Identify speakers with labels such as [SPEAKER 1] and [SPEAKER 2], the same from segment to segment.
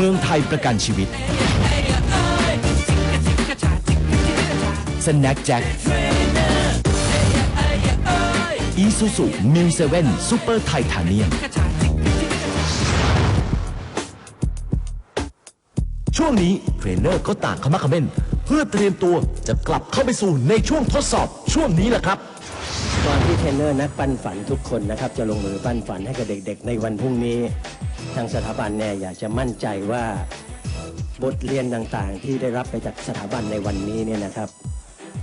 [SPEAKER 1] เมืองไทยประกันชีวิตสแน็คแจ็คอีซูซูมิวเซเว่นซูเปอร์ไททาเนียมช่วงนี้เทรนเนอร์ก็ต่างขมักขม้นเพื่อเตรียมตัวจะกลับเข้าไปสู่ในช่วงทดสอบช่วงนี้แหละครับ
[SPEAKER 2] ก่อนที่เทรนเนอร์นักปั้นฝันทุกคนนะครับ จะลงมือปั้นฝันให้กับเด็กๆ ในวันพรุ่งนี้ ทางสถาบันเนี่ยอยากจะมั่นใจว่าบทเรียนต่างๆ ที่ได้รับไปจากสถาบันในวันนี้เนี่ยนะครับ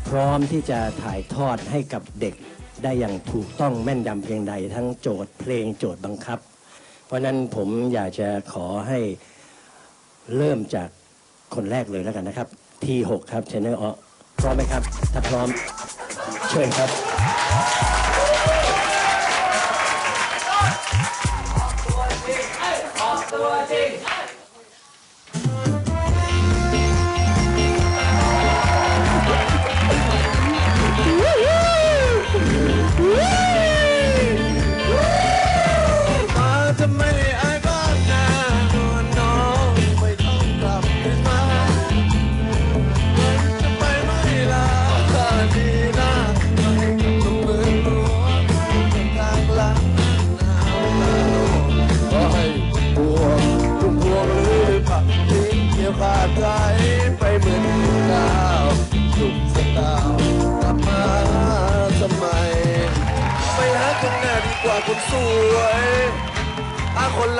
[SPEAKER 2] พร้อมที่จะถ่ายทอดให้กับเด็กได้อย่างถูกต้องแม่นยำเพียงใด ทั้งโจทย์เพลงโจทย์บังคับ เพราะนั้นผมอยากจะขอให้เริ่มจากคนแรกเลยแล้วกันนะครับ ทีหกครับเทรนเนอร์อ๋อพร้อมไหมครับ ถ้าพร้อม เชิญครับ
[SPEAKER 3] ม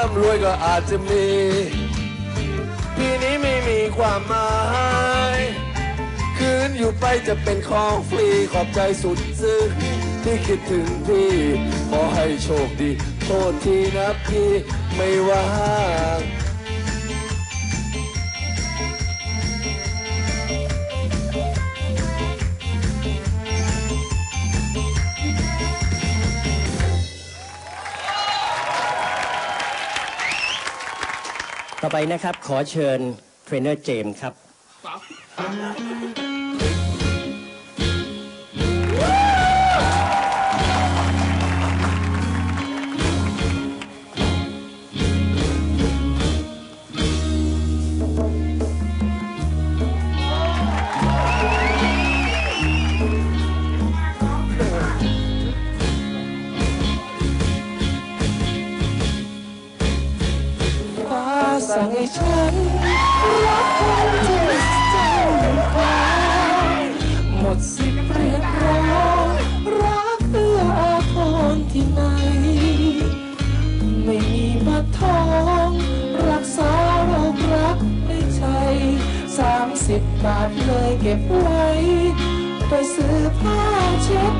[SPEAKER 3] ร่ำรวยก็อาจจะมี ปีนี้ไม่มีความหมายคืนอยู่ไปจะเป็นของฟรีขอบใจสุดซึ้งที่คิดถึงพี่ขอให้โชคดี โทษทีนะพี่ไม่ว่าง
[SPEAKER 2] ต่อไปนะครับขอเชิญเทรนเนอร์เจมส์ครับ
[SPEAKER 3] ฉันรักคนที่เจ้าฟ้าหมดสิทธิ์เรียกร้องรักเอื้ออาทรที่ไหน ไม่มีบัตรทองรักษาโรครักในใจสามสิบบาทเลยเก็บไว้ ไปซื้อผ้าเช็ด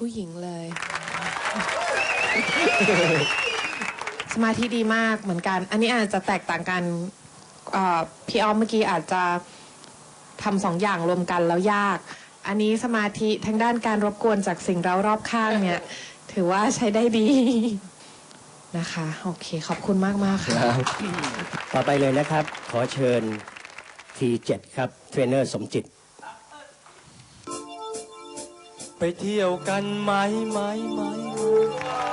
[SPEAKER 4] ผู้หญิงเลย สมาธิดีมากเหมือนกัน อันนี้อาจจะแตกต่างกันเอ่อพี่ออมเมื่อกี้อาจจะทำสองอย่างรวมกันแล้วยาก อันนี้สมาธิทั้งด้านการรบกวนจากสิ่งเร้ารอบข้างเนี่ย ถือว่าใช้ได้ดีนะคะ โอเค ขอบคุณมากมากๆค่ะ
[SPEAKER 2] ต่อไปเลยนะครับ ขอเชิญ T7 ครับ เทรนเนอร์สมจิต
[SPEAKER 3] ไปเที่ยวกันไหมไหมไหม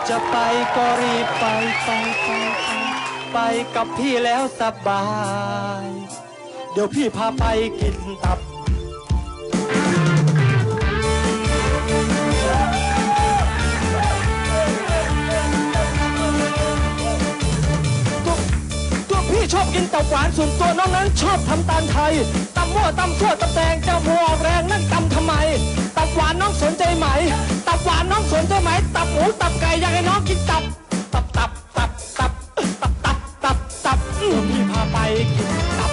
[SPEAKER 3] จะไปก็รีบไปไปไปไปไปกับพี่แล้วสบาย เดี๋ยวพี่พาไปกินตับ ชอบกิน
[SPEAKER 5] ตับหวานส่วนตัวน้องนั้นชอบทำตาลไทยตำมั่วตำซั่วตำแตงจ้ามัวออกแรงนั่นตำทำไมตับหวานน้องสนใจไหม ตับหวานน้องสนใจไหม ตับหมูตับไก่อยากให้น้องกินตับ ตับตับตับตับตับตับตับตับพี่พาไปกินตับ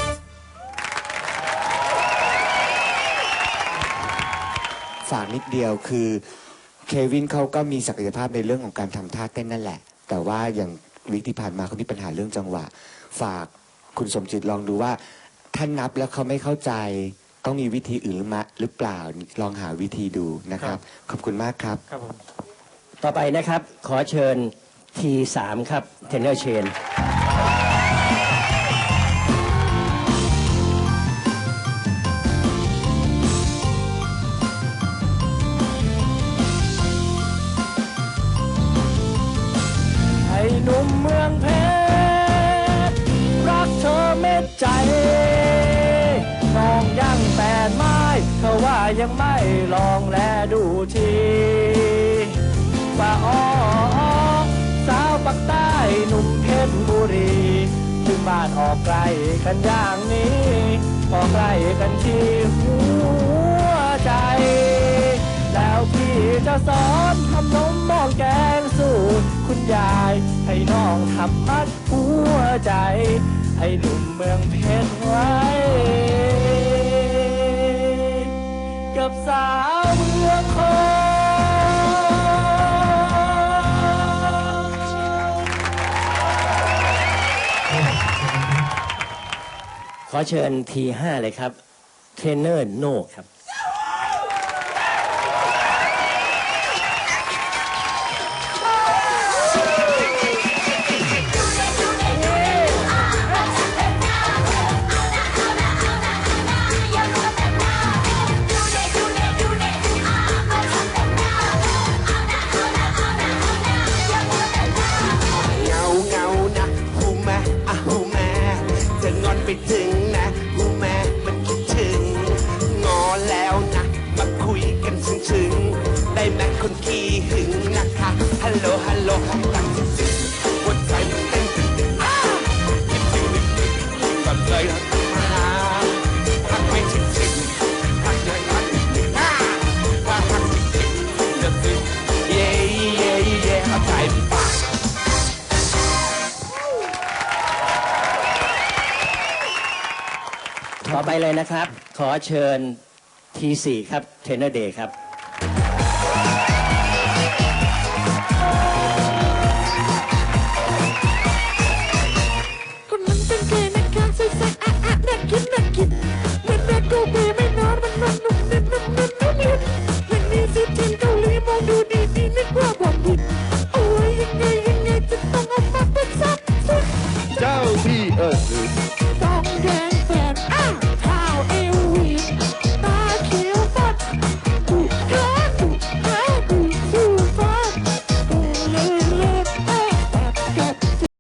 [SPEAKER 6] ฝากนิดเดียวคือเควินเขาก็มีศักยภาพในเรื่องของการทำท่าเต้นนั่นแหละ แต่ว่าอย่าง วิกที่ผ่านมาเขามีปัญหาเรื่องจังหวะ ฝากคุณสมจิตลองดูว่าท่านนับแล้วเขาไม่เข้าใจต้องมีวิธีอื่นหรือมาหรือเปล่าลองหาวิธีดูนะครับ ขอบคุณมากครับ
[SPEAKER 5] ต่อไปนะครับขอเชิญ T3 ครับเทนเนอร์เชน ว่ายังไม่ลองแลดูทีว่าอ๋อสาวปักใต้หนุ่มเพชรบุรีถึงบ้านออกไกลกันอย่างนี้พอใกล้กันที่หัวใจ แล้วพี่จะสอนทำนมหม้อแกงสูตรคุณยายให้น้องทำมัดหัวใจ ให้หนุ่มเมืองเพชรไว้าวเมืองคอนขอเชิญทีห้าเลยครับ เทรนเนอร์โน่ครับ
[SPEAKER 7] ฮัลโหลฮัลโหลรักซึ้งซึ้งหัวใจมันเต้นตึงตึงอ้าคิดถึงนึกนึกแบบเลยรักมาพักไม่ถึงถึงพักยังรักนึกนึกอ้าว่าพักถึงถึงจะซึ้งเย่เย่เย่เอาใจปาก
[SPEAKER 5] ต่อไปเลยนะครับ ขอเชิญ T4 ครับเทรนเนอร์เดย์ครับ